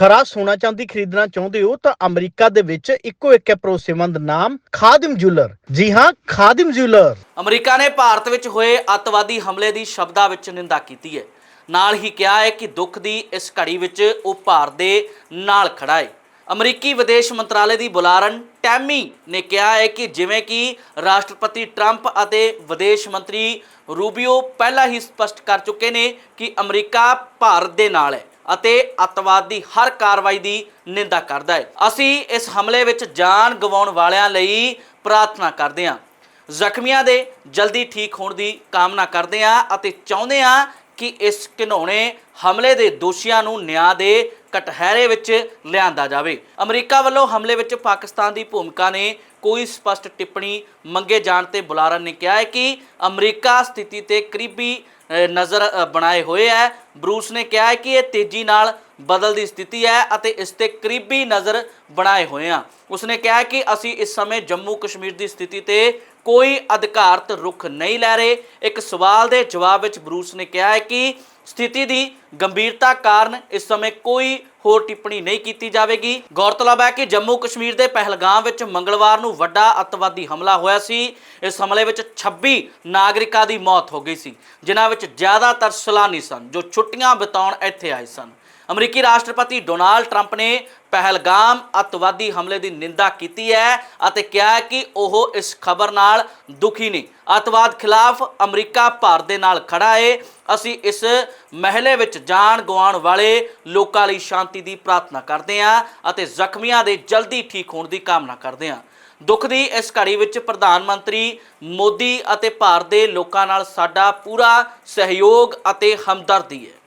ਖਰਾ ਸੋਨਾ ਚਾਂਦੀ ਖਰੀਦਣਾ ਚਾਹੁੰਦੇ ਹੋ ਤਾਂ ਅਮਰੀਕਾ ਦੇ ਵਿੱਚ ਇੱਕੋ ਇੱਕ ਹੈ ਭਰੋਸੇਮੰਦ ਨਾਮ, ਖਾਦਿਮ ਜੁਲਰ ਜੀ ਹਾਂ, ਖਾਦਿਮ ਜੁਐਲਰ। ਅਮਰੀਕਾ ਨੇ ਭਾਰਤ ਵਿੱਚ ਹੋਏ ਅੱਤਵਾਦੀ ਹਮਲੇ ਦੀ ਸ਼ਬਦਾਂ ਵਿੱਚ ਨਿੰਦਾ ਕੀਤੀ ਹੈ। ਨਾਲ ਹੀ ਕਿਹਾ ਹੈ ਕਿ ਦੁੱਖ ਦੀ ਇਸ ਘੜੀ ਵਿੱਚ ਉਹ ਭਾਰਤ ਦੇ ਨਾਲ ਖੜਾ ਹੈ। ਅਮਰੀਕੀ ਵਿਦੇਸ਼ ਮੰਤਰਾਲੇ ਦੀ ਬੁਲਾਰਨ ਟੈਮੀ ਨੇ ਕਿਹਾ ਹੈ ਕਿ ਜਿਵੇਂ ਕਿ ਰਾਸ਼ਟਰਪਤੀ ਟਰੰਪ ਅਤੇ ਵਿਦੇਸ਼ ਮੰਤਰੀ ਰੂਬੀਓ ਪਹਿਲਾਂ ਹੀ ਸਪਸ਼ਟ ਕਰ ਚੁੱਕੇ ਨੇ ਕਿ ਅਮਰੀਕਾ ਭਾਰਤ ਦੇ ਨਾਲ ਹੈ। ਅਤੇ ਅੱਤਵਾਦ ਦੀ ਹਰ ਕਾਰਵਾਈ ਦੀ ਨਿੰਦਾ ਕਰਦਾ ਹੈ। ਅਸੀਂ ਇਸ ਹਮਲੇ ਵਿੱਚ ਜਾਨ ਗਵਾਉਣ ਵਾਲਿਆਂ ਲਈ ਪ੍ਰਾਰਥਨਾ ਕਰਦੇ ਹਾਂ। ਜ਼ਖਮੀਆਂ ਦੇ ਜਲਦੀ ਠੀਕ ਹੋਣ ਦੀ ਕਾਮਨਾ ਕਰਦੇ ਹਾਂ ਅਤੇ ਚਾਹੁੰਦੇ ਹਾਂ ਕਿ ਇਸ ਘਿਨੌਣੇ ਹਮਲੇ ਦੇ ਦੋਸ਼ੀਆਂ ਨੂੰ ਨਿਆਂ ਦੇ ਕਟਹਿਰੇ ਵਿੱਚ ਲਿਆਂਦਾ ਜਾਵੇ। ਅਮਰੀਕਾ ਵੱਲੋਂ ਹਮਲੇ ਵਿੱਚ ਪਾਕਿਸਤਾਨ ਦੀ ਭੂਮਿਕਾ ਨੇ ਕੋਈ ਸਪਸ਼ਟ ਟਿੱਪਣੀ ਮੰਗੇ ਜਾਣ ਤੇ ਬੁਲਾਰਨ ਨੇ ਕਿਹਾ। ਹੈ ਕਿ ਅਮਰੀਕਾ ਸਥਿਤੀ ਤੇ ਕਰੀਬੀ ਨਜ਼ਰ ਬਣਾਏ ਹੋਏ ਹੈ। ਬਰੂਸ ਨੇ ਕਿਹਾ ਹੈ ਕਿ ਇਹ ਤੇਜ਼ੀ ਨਾਲ ਬਦਲਦੀ ਸਥਿਤੀ ਹੈ ਅਤੇ ਇਸ ਤੇ ਕਰੀਬੀ ਨਜ਼ਰ ਬਣਾਏ ਹੋਏ ਆ। ਉਸਨੇ ਕਿਹਾ ਕਿ ਅਸੀਂ ਇਸ ਸਮੇਂ ਜੰਮੂ ਕਸ਼ਮੀਰ ਦੀ ਸਥਿਤੀ ਤੇ ਕੋਈ ਅਧਿਕਾਰਤ ਰੁਖ ਨਹੀਂ ਲੈ ਰਹੇ। ਇੱਕ ਸਵਾਲ ਦੇ ਜਵਾਬ ਵਿੱਚ ਬਰੂਸ ਨੇ ਕਿਹਾ ਹੈ ਕਿ ਸਥਿਤੀ ਦੀ ਗੰਭੀਰਤਾ ਕਾਰਨ ਇਸ ਸਮੇਂ ਕੋਈ ਹੋਰ ਟਿੱਪਣੀ ਨਹੀਂ ਕੀਤੀ ਜਾਵੇਗੀ। ਗੌਰਤਲਬ ਹੈ ਕਿ ਜੰਮੂ ਕਸ਼ਮੀਰ ਦੇ ਪਹਿਲਗਾਮ ਵਿੱਚ ਮੰਗਲਵਾਰ ਨੂੰ ਵੱਡਾ ਅੱਤਵਾਦੀ ਹਮਲਾ ਹੋਇਆ ਸੀ। ਇਸ ਹਮਲੇ ਵਿੱਚ 26 ਨਾਗਰਿਕਾਂ ਦੀ ਮੌਤ ਹੋ ਗਈ ਸੀ, ਜਿਨ੍ਹਾਂ ਵਿੱਚ ਜ਼ਿਆਦਾਤਰ ਸੈਲਾਨੀ ਸਨ, ਜੋ ਛੁੱਟੀਆਂ ਬਿਤਾਉਣ ਇੱਥੇ ਆਏ ਸਨ। ਅਮਰੀਕੀ ਰਾਸ਼ਟਰਪਤੀ ਡੋਨਾਲਡ ਟਰੰਪ ਨੇ ਪਹਿਲਗਾਮ ਅੱਤਵਾਦੀ ਹਮਲੇ ਦੀ ਨਿੰਦਾ ਕੀਤੀ ਹੈ ਅਤੇ ਕਿਹਾ ਕਿ ਉਹ ਇਸ ਖਬਰ ਨਾਲ ਦੁਖੀ ਨੇ। ਅੱਤਵਾਦ ਖਿਲਾਫ ਅਮਰੀਕਾ ਭਾਰਤ ਦੇ ਨਾਲ ਖੜਾ ਹੈ ਅਸੀਂ ਇਸ ਮਹਿਲੇ ਵਿੱਚ ਜਾਣ ਗਵਾਉਣ ਵਾਲੇ ਲੋਕਾਂ ਲਈ ਸ਼ਾਂਤੀ ਦੀ ਪ੍ਰਾਰਥਨਾ ਕਰਦੇ ਹਾਂ ਅਤੇ ਜ਼ਖਮੀਆਂ ਦੇ ਜਲਦੀ ਠੀਕ ਹੋਣ ਦੀ ਕਾਮਨਾ ਕਰਦੇ ਹਾਂ। ਦੁੱਖ ਦੀ ਇਸ ਘੜੀ ਵਿੱਚ ਪ੍ਰਧਾਨ ਮੰਤਰੀ ਮੋਦੀ ਅਤੇ ਭਾਰਤ ਦੇ ਲੋਕਾਂ ਨਾਲ ਸਾਡਾ ਪੂਰਾ ਸਹਿਯੋਗ ਅਤੇ ਹਮਦਰਦੀ ਹੈ।